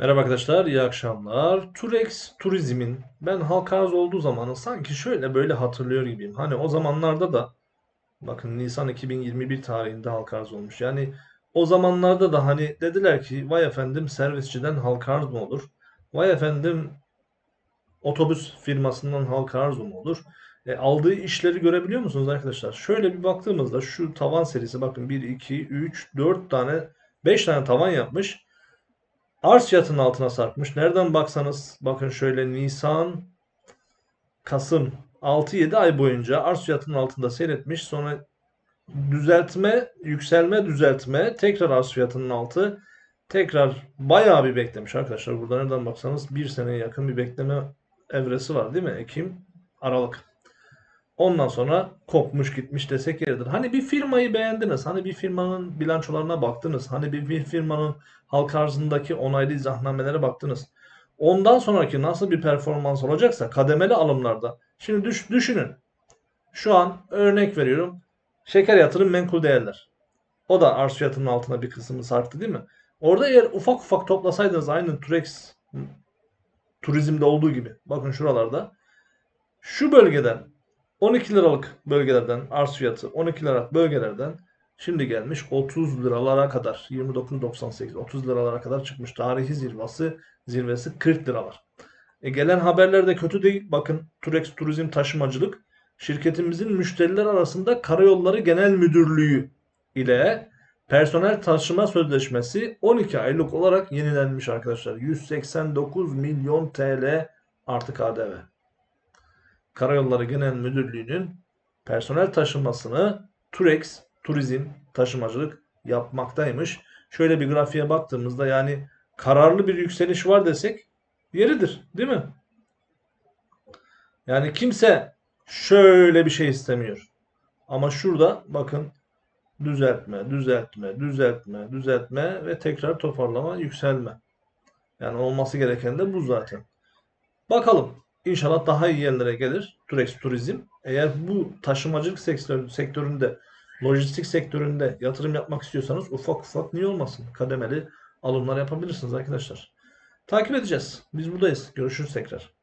Merhaba arkadaşlar, iyi akşamlar. Turex Turizm'in ben halka arz olduğu zamanı sanki şöyle böyle hatırlıyor gibiyim. Hani o zamanlarda da bakın Nisan 2021 tarihinde halka arz olmuş. Yani o zamanlarda da hani dediler ki vay efendim servisçiden halka arz mı olur? Vay efendim otobüs firmasından halka arz mı olur? E, aldığı işleri görebiliyor musunuz arkadaşlar? Şöyle bir baktığımızda şu tavan serisi bakın 1, 2, 3, 4 tane 5 tane tavan yapmış. Arz fiyatının altına sarkmış. Nereden baksanız bakın şöyle Nisan, Kasım 6-7 ay boyunca arz fiyatının altında seyretmiş. Sonra düzeltme, yükselme, düzeltme, tekrar arz fiyatının altı, tekrar bayağı bir beklemiş arkadaşlar. Burada nereden baksanız bir seneye yakın bir bekleme evresi var değil mi? Ekim, Aralık. Ondan sonra kopmuş gitmiş desek yeridir. Hani bir firmayı beğendiniz. Hani bir firmanın bilançolarına baktınız. Hani bir, firmanın halk arzındaki onaylı izahnnamelere baktınız. Ondan sonraki nasıl bir performans olacaksa kademeli alımlarda. Şimdi düş, düşünün. Şu an örnek veriyorum. Şeker yatırım menkul değerler. O da arz fiyatının altına bir kısmını sarktı değil mi? Orada eğer ufak ufak toplasaydınız aynı Turex turizmde olduğu gibi. Bakın şuralarda. Şu bölgeden 12 liralık bölgelerden arz fiyatı 12 liralık bölgelerden şimdi gelmiş 30 liralara kadar 29.98 30 liralara kadar çıkmış. Tarihi zirvesi zirvesi 40 liralar. E gelen haberler de kötü değil. Bakın Turex Turizm Taşımacılık şirketimizin müşteriler arasında Karayolları Genel Müdürlüğü ile personel taşıma sözleşmesi 12 aylık olarak yenilenmiş arkadaşlar. 189 milyon TL artı KDV. Karayolları Genel Müdürlüğü'nün personel taşımasını Turex Turizm Taşımacılık yapmaktaymış. Şöyle bir grafiğe baktığımızda yani kararlı bir yükseliş var desek yeridir, değil mi? Yani kimse şöyle bir şey istemiyor. Ama şurada bakın düzeltme, düzeltme, düzeltme, düzeltme ve tekrar toparlama, yükselme. Yani olması gereken de bu zaten. Bakalım. İnşallah daha iyi yerlere gelir Turex Turizm. Eğer bu taşımacılık sektör, sektöründe, lojistik sektöründe yatırım yapmak istiyorsanız ufak ufak niye olmasın? Kademeli alımlar yapabilirsiniz arkadaşlar. Takip edeceğiz. Biz buradayız. Görüşürüz tekrar.